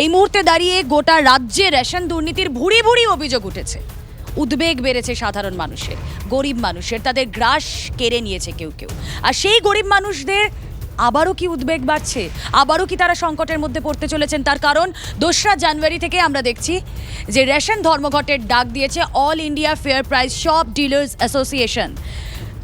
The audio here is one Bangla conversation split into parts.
এই মুহূর্তে দাঁড়িয়ে গোটা রাজ্যে রেশন দুর্নীতির ভুরি ভুরি অভিযোগ উঠেছে। উদ্বেগ বেড়েছে সাধারণ মানুষের। গরিব মানুষের, তাদের গ্রাস কেড়ে নিয়েছে কেউ কেউ। আর সেই গরিব মানুষদের আবারও কি উদ্বেগ বাড়ছে? আবারও কি তারা সংকটের মধ্যে পড়তে চলেছেন? তার কারণ দোসরা জানুয়ারি থেকে আমরা দেখছি যে রেশন ধর্মঘটের ডাক দিয়েছে all India fair price shop dealers association.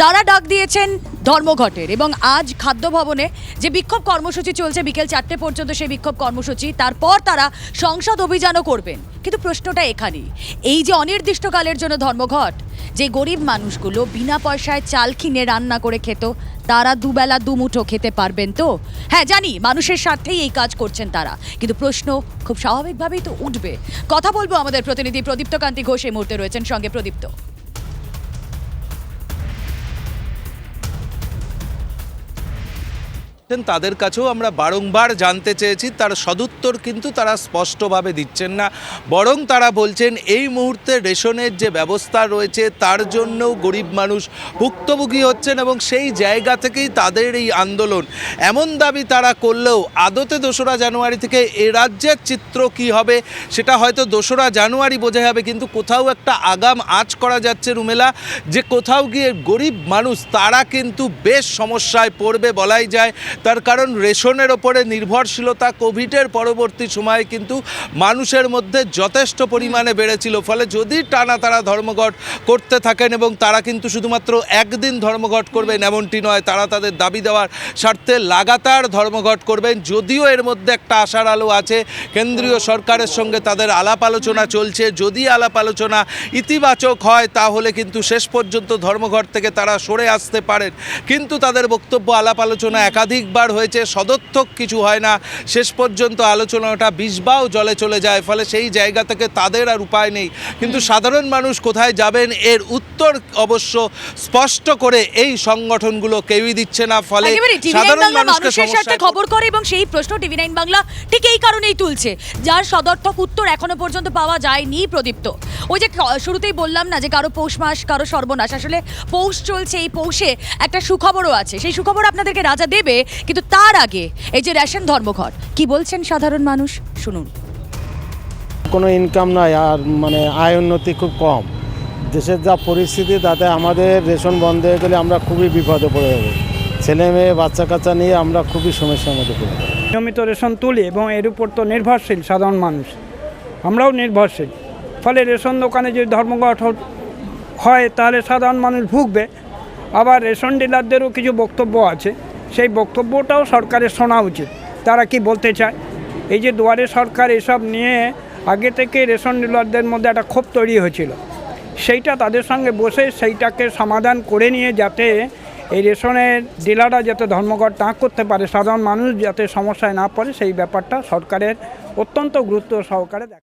তারা ডাক দিয়েছেন ধর্মঘটের এবং আজ খাদ্য ভবনে যে বিক্ষোভ কর্মসূচি চলছে বিকেল চারটে পর্যন্ত সেই বিক্ষোভ কর্মসূচি, তারপর তারা সংসদ অভিযানও করবেন। কিন্তু প্রশ্নটা এখানেই, এই যে অনির্দিষ্টকালের জন্য ধর্মঘট, যে গরিব মানুষগুলো বিনা পয়সায় চাল কিনে রান্না করে খেত, তারা দুবেলা দুমুঠো খেতে পারবেন তো? হ্যাঁ জানি, মানুষের স্বার্থেই এই কাজ করছেন তারা, কিন্তু প্রশ্ন খুব স্বাভাবিকভাবেই তো উঠবে। কথা বলব আমাদের প্রতিনিধি প্রদীপ্ত কান্তি ঘোষ এই মুহূর্তে রয়েছেন সঙ্গে প্রদীপ্ত। তাদের কাছেও আমরা বারংবার জানতে চেয়েছি, তার সদুত্তর কিন্তু তারা স্পষ্টভাবে দিচ্ছেন না। বরং তারা বলছেন, এই মুহূর্তে রেশনের যে ব্যবস্থা রয়েছে, তার জন্যও গরিব মানুষ ভুক্তভোগী হচ্ছেন এবং সেই জায়গা থেকেই তাদের এই আন্দোলন। এমন দাবি তারা করলেও আদতে দোসরা জানুয়ারি থেকে এ রাজ্যের চিত্র কি হবে, সেটা হয়তো দোসরা জানুয়ারি বোঝা যাবে কিন্তু কোথাও একটা আগাম আঁচ করা যাচ্ছে রুমেলা, যে কোথাও গিয়ে গরিব মানুষ, তারা কিন্তু বেশ সমস্যায় পড়বে বলাই যায়। তার কারণ রেশনের ওপরে নির্ভরশীলতা কোভিডের পরবর্তী সময়ে কিন্তু মানুষের মধ্যে যথেষ্ট পরিমাণে বেড়েছিল। ফলে যদি টানা তারা ধর্মঘট করতে থাকেন এবং তারা কিন্তু শুধুমাত্র একদিন ধর্মঘট করবেন এমনটি নয়, তারা তাদের দাবি দেওয়ার স্বার্থে লাগাতার ধর্মঘট করবেন। যদিও এর মধ্যে একটা আশার আলো আছে, কেন্দ্রীয় সরকারের সঙ্গে তাদের আলাপ আলোচনা চলছে। যদি আলাপ আলোচনা ইতিবাচক হয়, তাহলে কিন্তু শেষ পর্যন্ত ধর্মঘট থেকে তারা সরে আসতে পারেন। কিন্তু তাদের বক্তব্য, আলাপ আলোচনা একাধিকবার হয়েছে সদর্থক কিছু হয় না। শেষ পর্যন্ত আলোচনাটা বিষবাও জলে চলে যায় ফলে সেই জায়গা থেকে তাদের আর উপায় নেই। কিন্তু সাধারণ মানুষ কোথায় যাবেন? এর উত্তর অবশ্য স্পষ্ট করে এই সংগঠনগুলো কেউই দিচ্ছে না ফলে সাধারণ মানুষকে খবর করে এবং সেই প্রশ্ন টিভি নাইন বাংলা ঠিক এই কারণেই তুলছে যার সদর্থক উত্তর এখনও পর্যন্ত পাওয়া যায়নি প্রদীপ্ত। ওই যে শুরুতেই বললাম না যে কারও পৌষ মাস কারও সর্বনাশ আসলে পৌষ চলছে এই পৌষে একটা সুখবরও আছে। সেই সুখবর আপনাদেরকে রাজা দেবে কিন্তু তার আগে এই যে রেশন ধর্মঘট কি বলছেন সাধারণ মানুষ? শুনুন। কোনো ইনকাম নাই আর মানে আয় উন্নতি খুব কম। দেশের যা পরিস্থিতি তাতে আমাদের রেশন বন্ধ হয়ে গেলে আমরা খুবই বিপদে পড়ে যাব। ছেলে মেয়ে বাচ্চা কাচ্চা নিয়ে আমরা খুবই সমস্যার মধ্যে পড়ে যাব। নিয়মিত রেশন তুলি এবং এর উপর তো নির্ভরশীল সাধারণ মানুষ। আমরাও নির্ভরশীল। ফলে রেশন দোকানে যদি ধর্মঘট হয় তাহলে সাধারণ মানুষ ভুগবে। আবার রেশন ডিলারদেরও কিছু বক্তব্য আছে। সেই বক্তব্যটাও সরকারের শোনা উচিত। তারা কি বলতে চায়? এই যে দুয়ারে সরকার এসব নিয়ে আগে থেকে রেশন ডিলারদের মধ্যে একটা ক্ষোভ তৈরি হয়েছিল। সেইটা তাদের সঙ্গে বসে সেইটাকে সমাধান করে নিয়ে যাতে এই রেশনের ডিলাররা যাতে ধর্মঘট না করতে পারে, সাধারণ মানুষ যাতে সমস্যায় না পড়ে, সেই ব্যাপারটা সরকারের অত্যন্ত গুরুত্ব সহকারে দেখ